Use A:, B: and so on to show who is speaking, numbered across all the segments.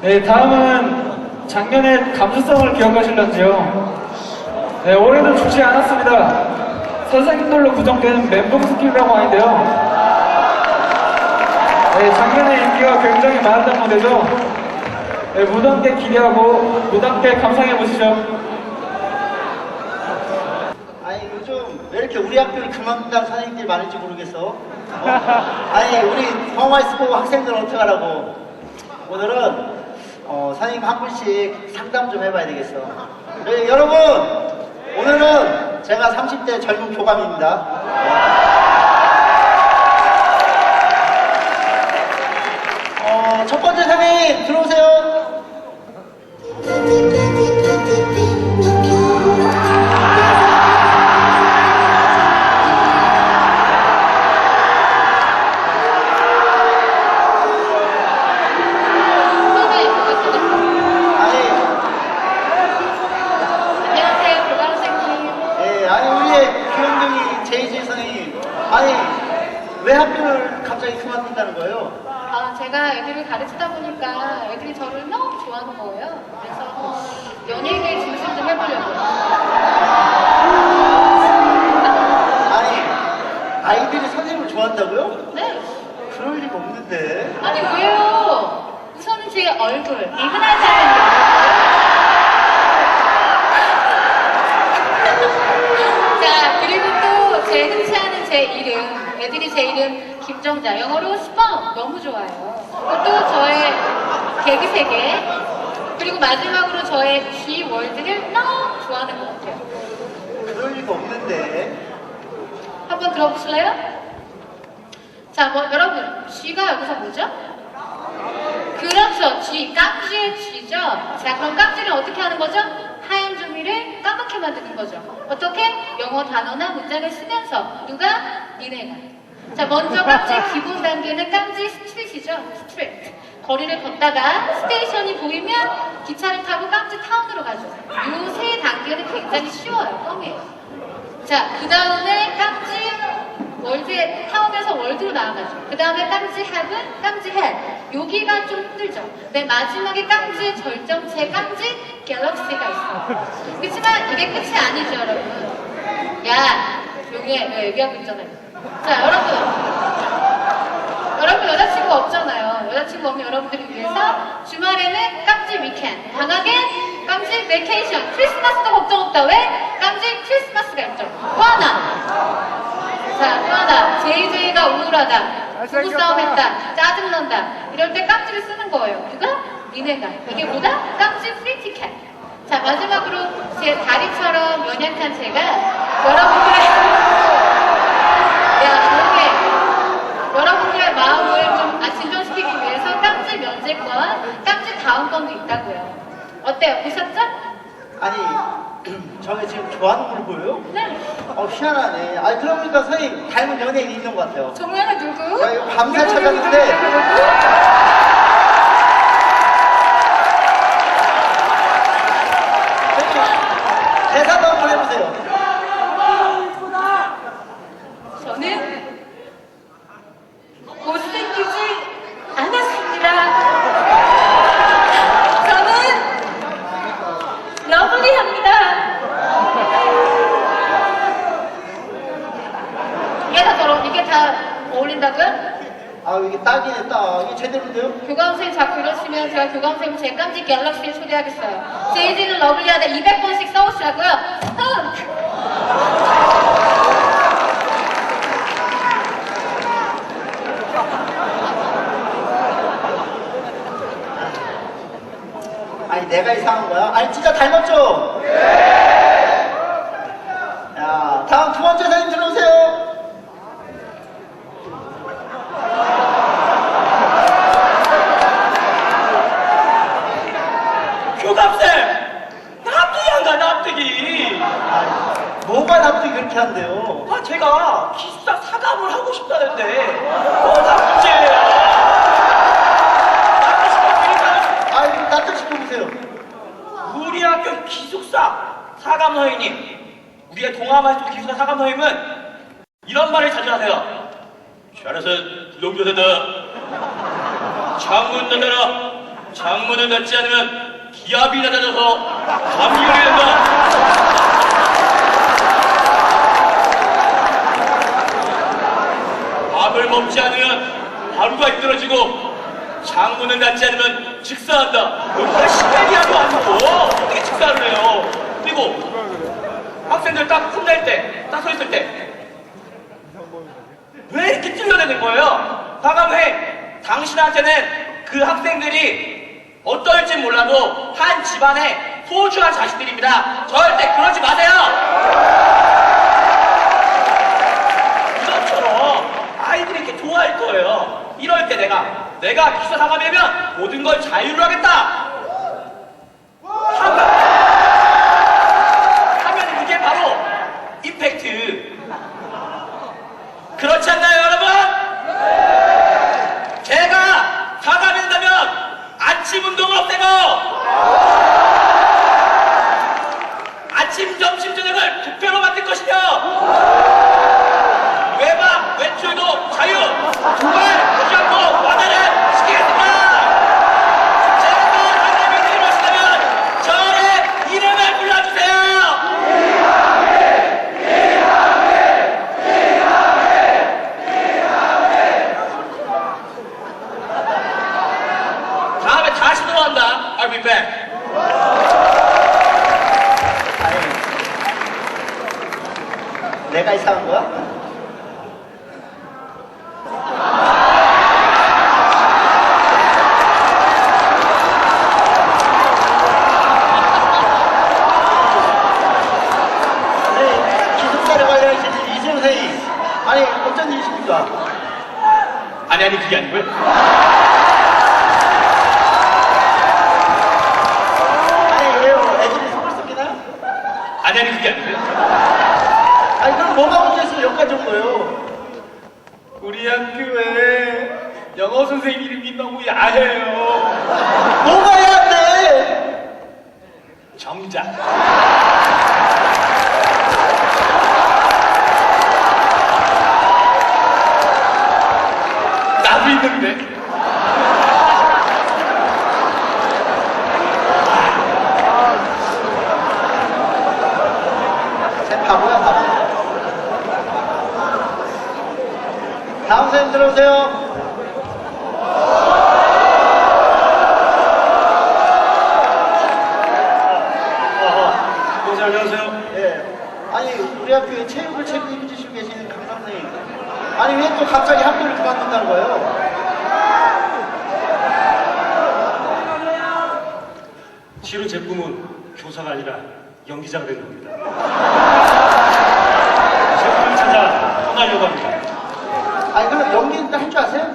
A: 네, 다음은 작년의 감수성을 기억하실런지요? 네, 올해도 죽지 않았습니다. 선생님들로 구성되는 멘붕 스킬이라고 하는데요. 네, 작년에 인기가 굉장히 많았던 무대죠. 네, 무덤께 기대하고 무덤께 감상해 보시죠.
B: 아니 요즘 왜 이렇게 우리 학교에 그만둔다는 선생님들이 많은지 모르겠어. 어? 아니 우리 성화이스포 학생들 어떡하라고. 오늘은 어, 선생님 한 분씩 상담 좀 해봐야 되겠어. 네, 여러분 오늘은 제가 30대 젊은 교감입니다. 어, 첫 번째 선생님 들어오세요.
C: 보니까 애들이 저를 너무 좋아하는 거예요. 그래서 연예계 진출 좀 해보려고요.
B: 아니 아이들이 선생님을 좋아한다고요?
C: 네.
B: 그럴 리가 없는데
C: 아니, 왜요? 우선은 제 얼굴, 이근한 사람이 자, 그리고 또 제 흔치 않은 제 이름, 애들이 제 이름 김정자, 영어로 스펌 너무 좋아요. 그리고 또 저의 개그 세계, 그리고 마지막으로 저의 G 월드를 너무 좋아하는 것 같아요.
B: 그럴 리가 없는데
C: 한번 들어보실래요? 자, 뭐 여러분, G가 여기서 뭐죠? 그렇죠, G, 깍지의 G죠. 자, 그럼 깍지를 어떻게 하는 거죠? 하얀 종이를 까맣게 만드는 거죠. 어떻게? 영어 단어나 문장을 쓰면서 누가? 니네가. 자, 먼저 깍지의 기본 단계는 깍지 스트릿이죠. 스트릿. 거리를 걷다가 스테이션이 보이면 기차를 타고 깍지 타운으로 가죠. 이 세 단계는 굉장히 쉬워요. 껌이에요. 자, 그 다음에 깜지 월드 타운에서 월드로 나아가죠. 그 다음에 깜지 헤븐, 깜지 헬. 여기가 좀 힘들죠. 맨 마지막에 깜지 절정체, 깜지 갤럭시가 있어요. 그렇지만 이게 끝이 아니죠, 여러분. 야, 내가 얘기하고 있잖아요. 자, 여러분. 여러분 여자친구 없잖아요. 여자친구 없는 여러분들을 위해서 주말에는 깜지 위켄, 방학엔 깜지 베케이션, 크리스마스도 걱정 없다. 왜? 깜지 크리스마스가 있죠. 또 하나. 자, 또 하나. JJ가 우울하다. 부부 싸움했다. 짜증난다. 이럴 때 깜지를 쓰는 거예요. 누가? 니네가. 이게 뭐다? 깜지 프리티켓. 자, 마지막으로 제 다리처럼 연약한 제가 여러분들의 야, 조용해. 여러분들의 마음을 좀 아, 진정시키기 위해서 깜지 면제권, 깜지 다운권도 있다고요. 어때요? 보셨죠?
B: 아니 저게 지금 좋아하는 걸 보여요?
C: 네.
B: 어 희한하네 아니 그러니까 선생님 닮은 연예인이 있는 것 같아요
C: 정말 누구?
B: 야, 이거 밤새
C: 누구,
B: 찾았는데.
C: 누구, 누구, 누구?
B: 선생님 대사도 한번 해보세요
C: 저는 못생기지 않았습니다. 저는 러블리합니다. 이게 다 더러 이게 다 어울린다고요?
B: 아 딱 이게 제대로인데요?
C: 교감 선생님 자꾸 이러시면 제가 교감 선생님 제 깜찍 갤럭시에 초대하겠어요. 제이지는 러블리하다 200번씩 써오시라고요. 흥!
B: 아니 내가 이상한 거야? 아니 진짜 닮았죠? 네. 야 다음 두 번째 사진 들어오세요.
D: 교감쌤 납득이 안 가 납득이
B: 아니, 뭐가 납득이 그렇게 한대요?
D: 아 제가 기숙사 사감을 하고 싶다는데 뭐가 문제예요?
B: 아니 납득 시켜 보세요.
D: 우리 학교 기숙사 사감노회님 우리의 동아마이스터 기숙사 사감노회님은 이런 말을 자주 하세요 잘해서 부정조세다 창문 열려라 창문을 닫지 않으면 기압이 낮아져서 감염 하루가 힘들어지고 창문을 닫지 않으면 식사한다. 여기가 시베리아도 아니고 어떻게 식사를 해요? 그리고 학생들 딱 혼날 때, 딱 서 있을 때 왜 이렇게 찔러대는 거예요? 과감해. 당신한테는 그 학생들이 어떨지 몰라도 한 집안의 소중한 자식들입니다. 절대 그러지 마세요. 이것처럼 아이들이 이렇게 좋아할 거예요. 이럴 때 내가 내가 기사 사과되면 모든 걸 자유로 하겠다. 하면 이게 바로 임팩트. 그렇지 않나요, 여러분? 제가 사과된다면 아침 운동을 없애고 아침, 점심, 저녁을 투표로 만들 것이며 외박, 외출도 자유, 두발 무시하고 완화를 시키겠습니다. 제가 하나님의 일을 하시다면 저의 이름을 불러주세요. 다음에 다시 들어간다. I'll be back.
B: 아니, 내가 이상한 거야? 네, 기숙사를 관리하시는 이재훈 선생님. 아니, 어쩐 일이십니까?
D: 아니 아니 그게 아니고요.
B: 아니, 왜요? 애들이 속을 썩이나요?
D: 아니 아니 그게 아니고요.
B: 아니, 그럼 뭐가 문제였어요? 여기까지 온 거예요.
A: 우리 학교에 영어 선생님 이름이 너무 야해요.
B: 뭐가 해야 돼?
D: 정작.
A: 나도 있는데.
B: 제 바보야, 바보. 다음 선생님 들어오세요.
A: 네, 안녕하세요.
B: 예. 아니, 우리 학교에 체육을 책임지시고 계시는 강 선생님. 아니, 왜 또 갑자기 학교를 그만둔다는 거예요?
E: 실은 제 꿈은 교사가 아니라 연기자가 되는 겁니다. 제 꿈을 찾아 떠나려고 합니다.
B: 그럼 연기는 할 줄 아세요?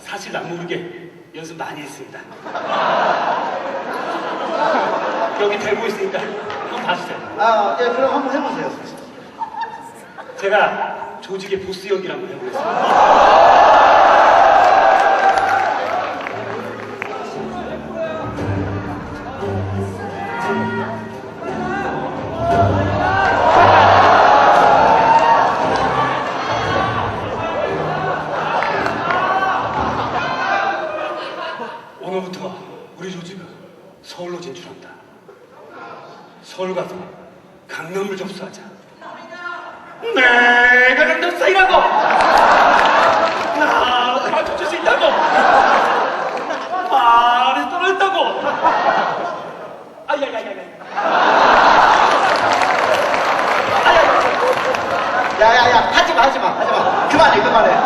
E: 사실 남 모르게 연습 많이 했습니다. 여기 대고 있으니까 한번 봐주세요.
B: 아, 예, 그럼 한번 해보세요.
E: 제가 조직의 보스 연기를 한번 해보겠습니다.
D: 내가 강남사이라고. 나 맞춰줄 수 있다고. 말에 떨어졌다고. 아야야야야.
B: 야, 야, 야, 하지 마, 하지 마, 하지 마. 그만해, 그만해.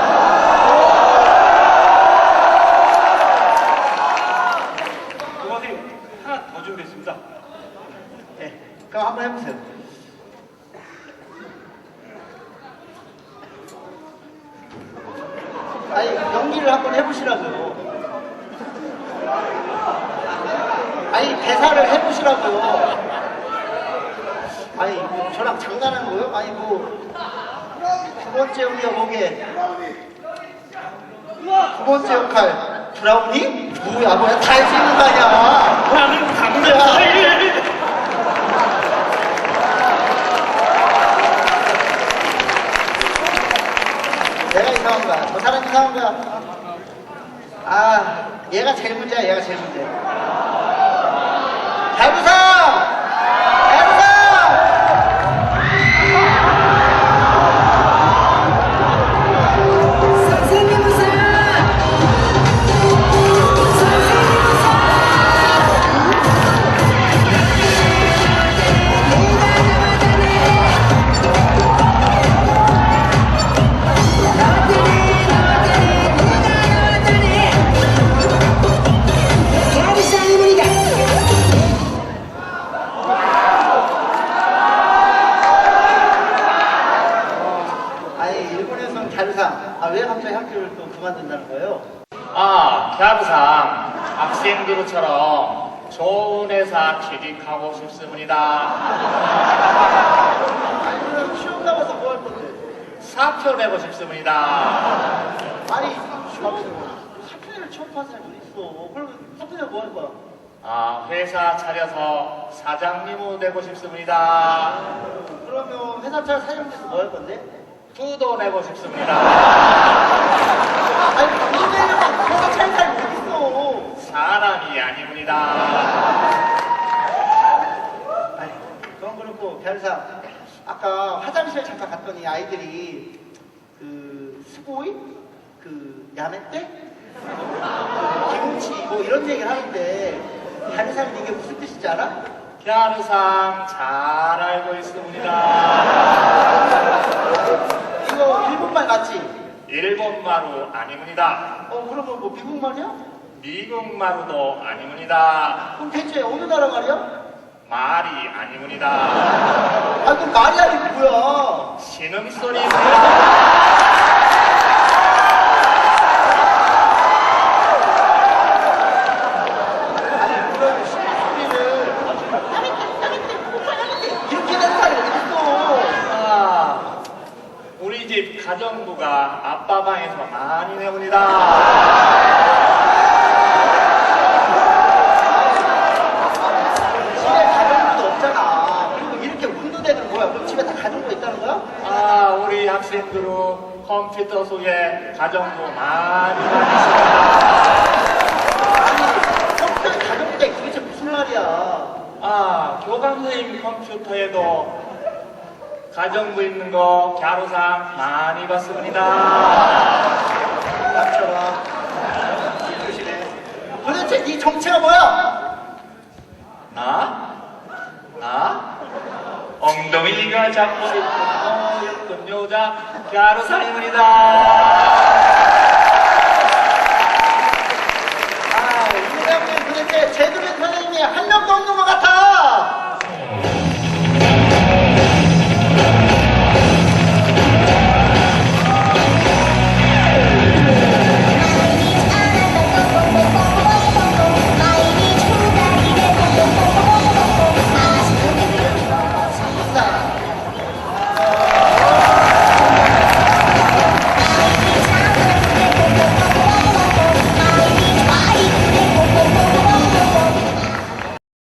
E: 동원님 하나 더 준비했습니다.
B: 예, 그럼 한번 해보세요. 아니, 연기를 한번 해보시라고요. 아니, 대사를 해보시라고요. 아니, 뭐 저랑 장난하는 거예요? 아니, 뭐. 두 번째 연기가 뭐게? 두 번째 역할. 브라우니? 뭐야, 뭐야, 다 할수 있는 거 아니야.
E: 나는 강남
B: 거야. 저 사람 이상한 거야. 아, 얘가 제일 문제야, 얘가 제일 문제. 잘 부상! 잘부상! 왜 갑자기 학교를 또 그만둔다는 거예요?
F: 아, 갸부상 학생들처럼 좋은 회사 취직하고 싶습니다.
B: 아니, 그럼 시험 나가서 뭐 할 건데?
F: 사표 내고 싶습니다.
B: 아니, 사표를 취업한 사람이 어딨어. 그러면 사표를 뭐할 거야?
F: 아, 회사 차려서 사장님이 되고 싶습니다.
B: 그러면 회사 차려 사장님께서 뭐 할 건데?
F: 부도 내고 싶습니다.
B: 아니, 내려면 회사 차릴 사람이 어딨어.
F: 사람이 아닙니다.
B: 아니, 그건 그렇고, 별사. 아까 화장실 잠깐 갔더니 아이들이 그 스보이? 그 야매 때? 김치 뭐 이런 얘기를 하는데 별사는 이게 무슨 뜻인지 알아?
F: 갸루상 잘 알고 있습니다.
B: 이거 일본말 맞지?
F: 일본마루 아닙니다.
B: 어 그러면 뭐 미국 말이야?
F: 미국마루도 아닙니다.
B: 그럼 대체 어느 나라 말이야?
F: 말이 아닙니다.
B: 아 그럼 말이 아니 뭐야?
F: 신음소리
B: 아니 그런 소리를 이렇게 되는 사람이 어딨어?
F: 아, 우리 집 가정부가 아빠 방에서 많이 내옵니다.
B: 집에 가정부도 없잖아. 그리고 이렇게 운동되는 거야. 그럼 집에 다 가정부 있다는 거야?
F: 아, 우리 학생들은 컴퓨터 속에 가정부 많이.
B: 아니 컴퓨터에 가정부가 있어. 도대체 무슨 말이야?
F: 아, 교감 선생님 컴퓨터에도 가정부 있는 거 갸루상 많이 봤습니다.
B: 닥쳐라. 조심해. 도대체 네 정체가 뭐야?
F: 나? 나? 엉덩이가 잡고 어, 예쁜 여자 갸루상입니다.